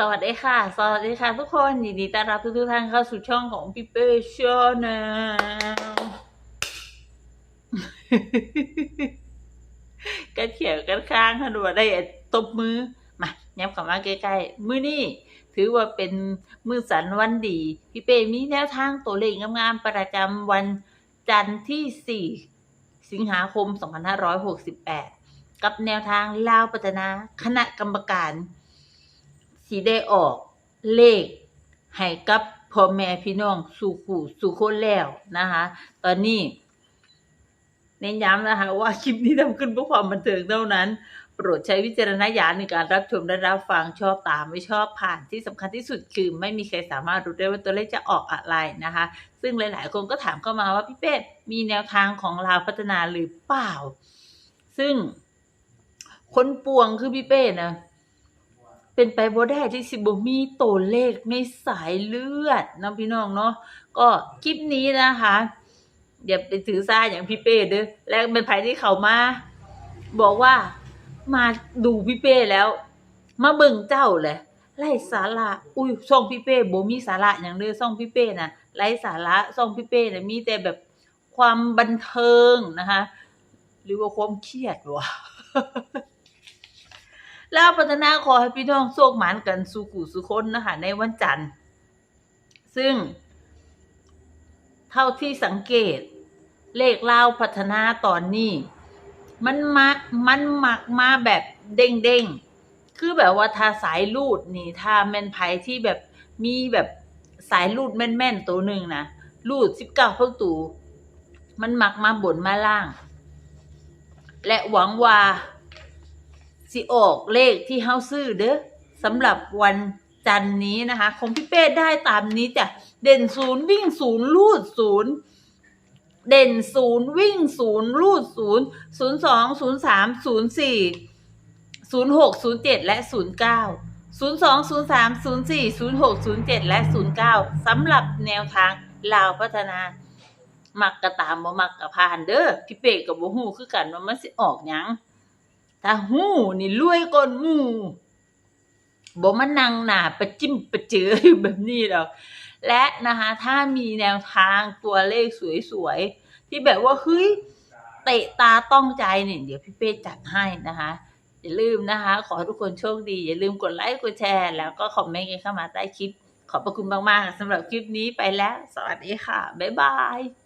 สวัสดีค่ะ สวัสดีค่ะทุกคนยินดีต้อนรับทุกทุกท่านเข้าสู่ช่องของพี่เป้ชาแนลกันเขียวกันค้างค่ะดูว่าได้ตบมือ มาย้ำกลับมาใกล้ๆมือนี่ถือว่าเป็นมือสันวันดี พี่เป้มีแนวทางตัวเลขงามๆประจำวันจันทร์ที่ 4 สิงหาคม 2568 กับแนวทางลาวพัฒนาคณะกรรมการ สีได้ออกเลขให้กับพ่อแม่พี่น้องสู่ขู่สู่คนแล้วนะคะ ตอนนี้เน้นย้ำนะคะ ว่าคลิปนี้ทำขึ้นเพื่อความบันเทิงเท่านั้น โปรดใช้วิจารณญาณในการรับชมและรับฟังชอบตามไม่ชอบผ่านที่สำคัญที่สุดคือไม่มีใครสามารถรู้ได้ว่าตัวเลขจะออกอะไรนะคะ ซึ่งหลาย ๆ คนก็ถามเข้ามาว่าพี่เป็ดมีแนวทางของลาวพัฒนาหรือเปล่า ซึ่งคนปวงคือพี่เป้นะ เป็นไปบ่ได้ที่สิบ่มีตัวเลขในสายเลือดนะพี่น้องเนาะก็คลิปนี้นะคะอย่าไปถือซาอย่างพี่เป้เด้อและเป็นไผที่เขามา บอกว่ามาดูพี่เป้แล้ว มาเบิ่งเจ้าแหละไร้สาระอุ้ยช่องพี่เป้บ่มีสาระอย่างเด้อช่องพี่เป้น่ะไร้สาระช่องพี่เป้น่ะมีแต่แบบความบันเทิงนะคะ หรือว่าความเครียดวะ แล้วพัฒนาขอให้พี่น้องโชคหมานกันสู่กูสู่คนนะคะในวันจันทร์ ซึ่ง เท่าที่สังเกต เลขเล่าวพัฒนาตอนนี้ มันมักมันมักมาแบบเด้งเด้งคือแบบว่าถ้าสายลูดนี่ถ้าแม่นไผที่แบบมีแบบสายลูดแม่นๆตัวหนึ่งนะลูดสิบเก้าเพิ่งตูมันมักมาบนมาล่าง และหวังว่า สิออกเลขที่เฮาซื้อเด้อสำหรับวันจันนี้นะคะของพี่เป้ได้ตามนี้จ้ะเด่นศูนย์วิ่งศูนย์ลูดศูนย์เด่นศูนย์วิ่งศูนย์ลูดศูนย์ศูนย์สองศูนย์สามศูนย์สี่ศูนย์หกศูนย์เจ็ดและศูนย์เก้าศูนย์สองศูนย์สามศูนย์สี่ศูนย์หกศูนย์เจ็ดและศูนย์เก้าสำหรับแนวทางลาวพัฒนามักกระตามบ่มักกระพานเด้อพี่เป้กับบ่ฮู้คือกันว่ามันสิออกหยัง ถ้าหู้นี่รวยก่อนหมู่บ่มานั่งหนาประจิ้มประเจออยู่แบบนี้หรอกและนะคะถ้ามีแนวทางตัวเลขสวยๆ ที่แบบว่าเฮ้ยเตะตาต้องใจเนี่ยเดี๋ยวพี่เป้จัดให้นะคะ อย่าลืมนะคะ ขอทุกคนโชคดี อย่าลืมกดไลค์กดแชร์ แล้วก็คอมเมนต์กันเข้ามาใต้คลิป ขอบพระคุณมากๆสำหรับคลิปนี้ไปแล้ว สวัสดีค่ะ บ๊ายบาย